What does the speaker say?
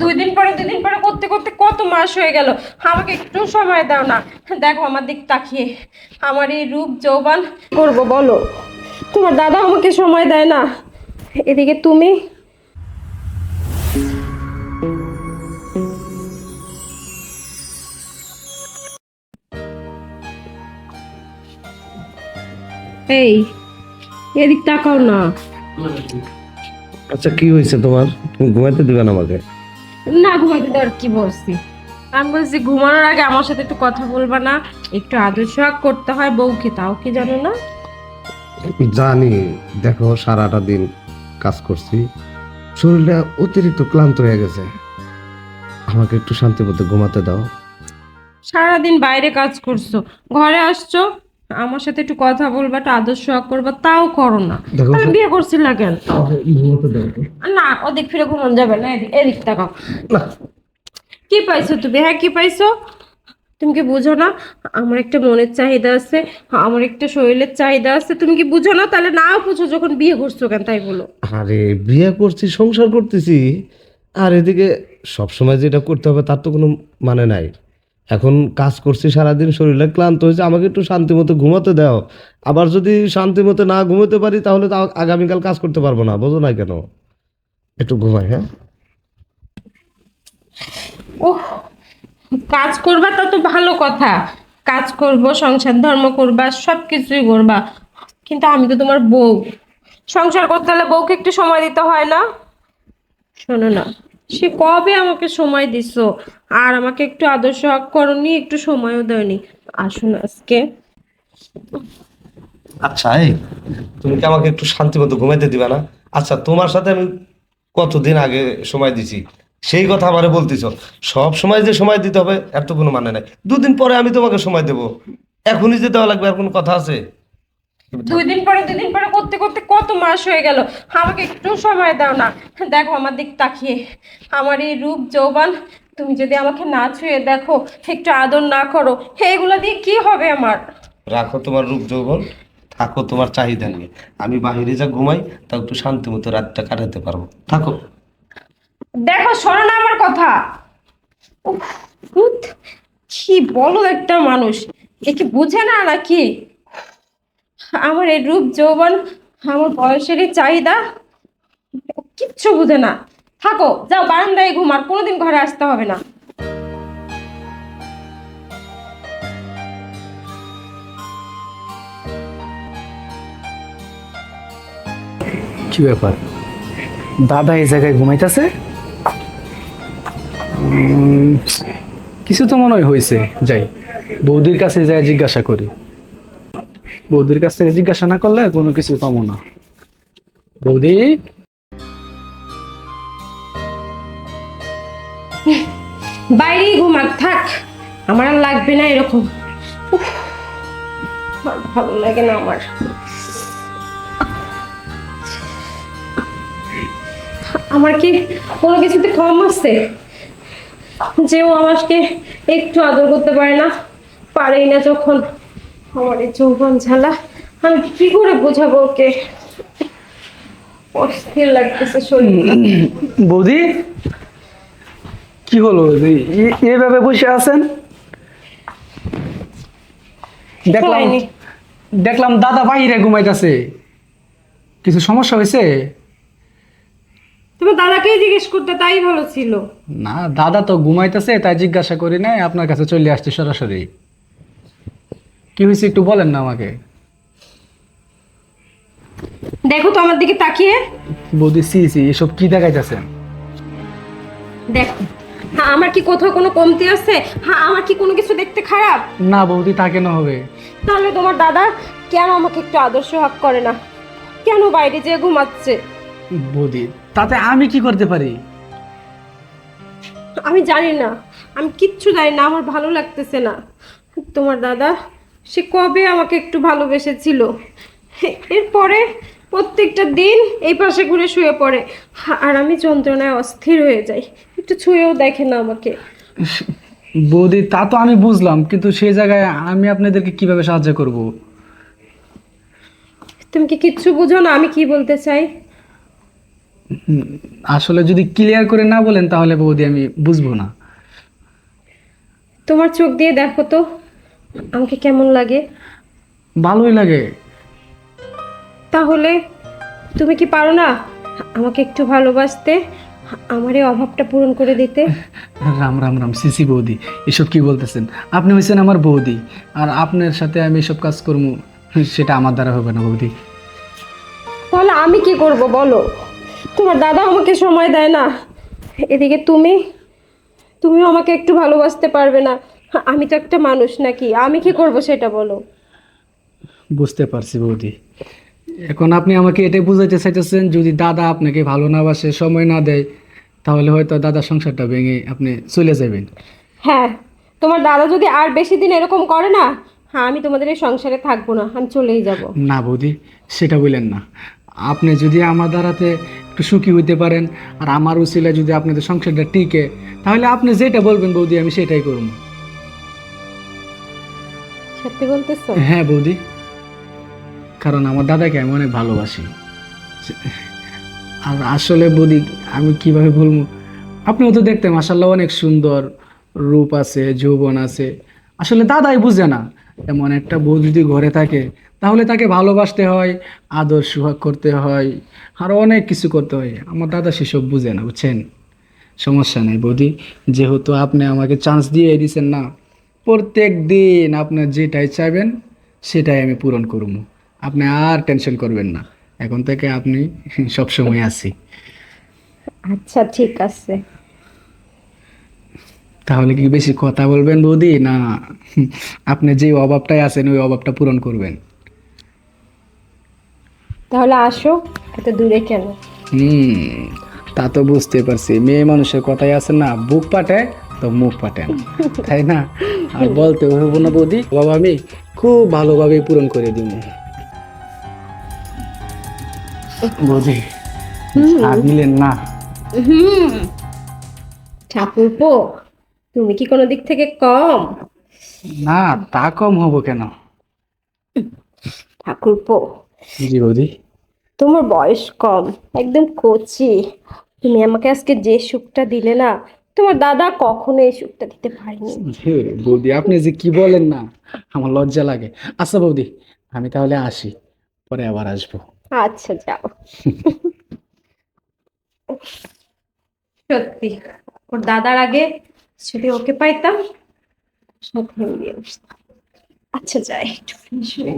দুই দিন পরে, দুই দিন পরে করতে করতে কত মাস হয়ে গেল। আমাকে একটু সময় দাও না। দেখো আমার দিক তাকিয়ে। আমার এই রূপ যৌবান করব, বলো। তোমার দাদা আমাকে সময় দেয় না। এদিকে তুমি? এই, এদিক তাকাও না। আচ্ছা কি হয়েছে তোমার? তুমি ঘুমাইতে দিবে না আমাকে? না ঘুমাইতে দেওয়ার কি বলছি? আমি বলছি ঘুমানোর আগে আমার সাথে একটু কথা বলবা না একটু আদর সোহাগ করতে হয় বউকে তাও কি জানো না? জানি দেখো সারাটা দিন কাজ করছি শরীরটা অতিরিক্ত ক্লান্ত হয়ে গেছে। আমাকে একটু শান্তি মতো ঘুমাতে দাও। সারাদিন বাইরে কাজ করছ ঘরে আসছো আমার সাথে একটু কথা বলবা একটু আদর্শ করবা তাও করো না। বিয়ে করছিল না কেন? না ওদিক ফিরে ঘুমন যাবে না এদিক এদিক তাকাও। কি পাইছো তুমি? হ্যাঁ কি পাইছো? তুমি কি বুঝো না? আমার একটা মনের চাহিদা আছে আমার একটা শরীরের চাহিদা আছে। তুমি কি বুঝো না? তাহলে নাও বুঝো যখন বিয়ে করছ কেন তাই বলো। আরে বিয়ে করছি সংসার করতেছি। আর এদিকে সবসময় যেটা করতে হবে তার তো কোনো মানে নাই। এখন কাজ করছি সারাদিন, শরীরে ক্লান্ত হয়েছে, আমাকে একটু শান্তি মতো ঘুমাতে দাও। আবার যদি শান্তি মতো না ঘুমোতে পারি, তাহলে তো আগামীকাল কাজ করতে পারব না, বোঝো না কেন? একটু ঘুমাই হ্যাঁ? ওহ, কাজ করবা তা তো ভালো কথা। কাজ করব, সংসার, ধর্ম করবা সব কিছুই করবা। কিন্তু আমি তো তোমার বউ। সংসার করতে হলে বউকে একটু সময় দিতে হয় না? শোনো না। সে কবে আমাকে সময় দিছো? আর আমাকে একটু আদর্শ হক করনি, একটু সময়ও দেয়নি। আসুন আজকে। আচ্ছা এই, তুমি কি আমাকে একটু শান্তি মতো ঘুমাইতে দিবে না? আচ্ছা তোমার সাথে আমি কতদিন আগে সময় দিছি? সেই কথা আমারে বলতেছ। সব সময় যে সময় দিতে হবে এত কোনো মানে নাই। দুদিন পরে আমি তোমাকে সময় দেব। এখনই যে দেওয়া লাগবে, আর কোনো কথা আছে? দুই দিন পরে দুই দিন পরে করতে করতে কত মাস হয়ে গেল। আমাকে একটু সময় দাও না। দেখো আমার দিক তাকিয়ে। আমার এই রূপ যৌবান তুমি যদি আমাকে না ছুঁয়ে দেখো একটু আদর না করো এগুলো দিয়ে কি হবে আমার? রাখো তোমার রূপ যৌবন থাকো তোমার চাহিদা নিয়ে। আমি বাহিরে যা ঘুমাই তা একটু শান্তি মতো রাতটা কাটাতে পারব। থাকো। দেখো শোনো না আমার কথা। কি বলো একটা মানুষ। এ কি বুঝে না নাকি? আমার এই রূপ যৌবন, আমার বয়সেরই চাহিদা, কিচ্ছু বুঝে না। থাকো, যাও, বারান্দায় ঘুমার কোনোদিন ঘরে আসতে হবে না। কি ব্যাপার? দাদা এই জায়গায় ঘুমাইতেছে? কিছু তো মনে হয় হয়েছে। যাই, বৌদির কাছে যাই, জিজ্ঞাসা করি। বৌদির কাছ থেকে জিজ্ঞাসা না করলে কোনো কিছু পাবো না। বৌদি? বাইরেই ঘুমাক, থাক। আমার আর লাগবে না এরকম। ভালো লাগে না আমার। আমার কি কোনো কিছুতে কম আছে? যে ও আমাকে একটু আদর করতে পারে না, পারেই না যখন। আমার এই যৌবন ঝালা। আমি কি করে বোঝাবো ওকে? অস্থির লাগতেছে শরীর। বৌদি? কি হলো এই- বসে আছেন? দেখলাম দেখলাম দাদা বাইরে ঘুমাইতেছে। কিছু সমস্যা হয়েছে? তোমার দাদাকেই জিজ্ঞেস করতে তাই ভালো ছিল। না দাদা তো ঘুমাইতেছে তাই জিজ্ঞাসা করি নাই আপনার কাছে চলে আসছে সরাসরি। কি হয়েছে একটু বলেন না আমাকে। দেখো তো আমার দিকে তাকিয়ে। বৌদি সি সি এসব কি দেখাইতেছেন? দেখো হ্যাঁ আমার কি কোথাও কোনো কমতি আছে? হ্যাঁ আমার কি কোনো কিছু দেখতে খারাপ? না বৌদি তা কেন হবে? তাহলে তোমার দাদা কেন আমাকে একটু আদর্শ হাক করে না? কেন বাইরে যেয়ে ঘুমাচ্ছে? বৌদি তাতে আমি কি করতে পারি? আমি জানি না আমি কিচ্ছু জানি না আমার ভালো লাগতেছে না। তোমার দাদা সে কবে আমাকে একটু ভালোবেসেছিল? এরপরে প্রত্যেকটা দিন এই পাশে ঘুরে শুয়ে পড়ে। আর আমি যন্ত্রণায় অস্থির হয়ে যাই। একটু ছুঁয়েও দেখে না আমাকে। বৌদি তা তো আমি বুঝলাম কিন্তু সেই জায়গায় আমি আপনাদেরকে কীভাবে সাহায্য করব? তুমি কি কিচ্ছু বুঝো না আমি কি বলতে চাই? আসলে যদি ক্লিয়ার করে না বলেন তাহলে বৌদি আমি বুঝব না। তোমার চোখ দিয়ে দেখো তো। আমাকে কেমন লাগে? ভালোই লাগে। তাহলে তুমি কি পারো না আমাকে একটু ভালোবাসতে আমার এই অভাবটা পূরণ করে দিতে? রাম রাম রাম সিসি বৌদি এসব কি বলতেছেন? আপনি হয়েছেন আমার বৌদি আর আপনার সাথে আমি এসব কাজ করব সেটা আমার দ্বারা হবে না বৌদি। তাহলে আমি কি করব বলো? তোমার দাদা আমাকে সময় দেয় না। এদিকে তুমি তুমিও আমাকে একটু ভালোবাসতে পারবে না। আমি তো একটা মানুষ নাকি? আমি কি করব সেটা বলো। বুঝতে পারছি বৌদি। এখন আপনি আমাকে এটাই বুঝাইতে চাইতেছেন যদি দাদা আপনাকে ভালো না বাসে সময় না দেয় তাহলে হয়তো দাদা সংসারটা ভেঙে আপনি চলে যাবেন। হ্যাঁ তোমার দাদা যদি আর বেশি দিন এরকম করে না হ্যাঁ আমি তোমাদের এই সংসারে থাকব না আমি চলেই যাব। না বৌদি সেটা বললেন না। আপনি যদি আমার দ্বারাতে একটু সুখী হইতে পারেন আর আমার উচিলে যদি আপনাদের সংসারটা টিকে তাহলে আপনি যেটা বলবেন বৌদি আমি সেটাই করব। সত্যি বলতেছো? হ্যাঁ বৌদি। কারণ আমার দাদাকে আমি অনেক ভালোবাসি। আর আসলে বৌদি, আমি কীভাবে বলব? আপনিও তো দেখতে মাসাল্লাহ অনেক সুন্দর রূপ আছে, যৌবন আছে। আসলে দাদাই বুঝে না, এমন একটা বউ যদি ঘরে থাকে, তাহলে তাকে ভালোবাসতে হয়, আদর সুহাগ করতে হয় আরও অনেক কিছু করতে হয়। আমার দাদা সেসব বুঝে না, বুঝছেন? সমস্যা নেই বৌদি। যেহেতু আপনি আমাকে চান্স দিয়ে দিয়েছেন না প্রত্যেক দিন আপনার যেটাই চাইবেন সেটাই আমি পূরণ করব। আপনি আর টেনশন করবেন না। এখন থেকে আপনি সবসময় আছি। আচ্ছা ঠিক আছে। তাহলে কি বেশি কথা বলবেন বৌদি? না আপনি যে অভাবটাই আছেন ওই অভাবটা পূরণ করবেন। তাহলে আসো এত দূরে কেন? হুম তা তো বুঝতে পারছি। মেয়ে মানুষের কথাই আছে না বুক পাঠায় তো মুখ পাঠায় না তাই না? আর বলতে হব না বৌদি বাবা আমি খুব ভালোভাবে পূরণ করে দিব। বৌদি আর না? ঠাকুরপো তুমি কি কোনো দিক থেকে কম? না তা কম হব কেন? ঠাকুরপো। জি বৌদি। তোমার বয়স কম একদম কচি। তুমি আমাকে আজকে যে সুখটা দিলে না তোমার দাদা কখনো এই সুখটা দিতে পারেনি। বৌদি আপনি যে কি বলেন না আমার লজ্জা লাগে। আচ্ছা বৌদি আমি তাহলে আসি পরে আবার আসব। আচ্ছা যাও। সত্যি ওর দাদার আগে যদি ওকে পাইতাম সাথে আচ্ছা যাই একটু ফ্রেশ হয়ে।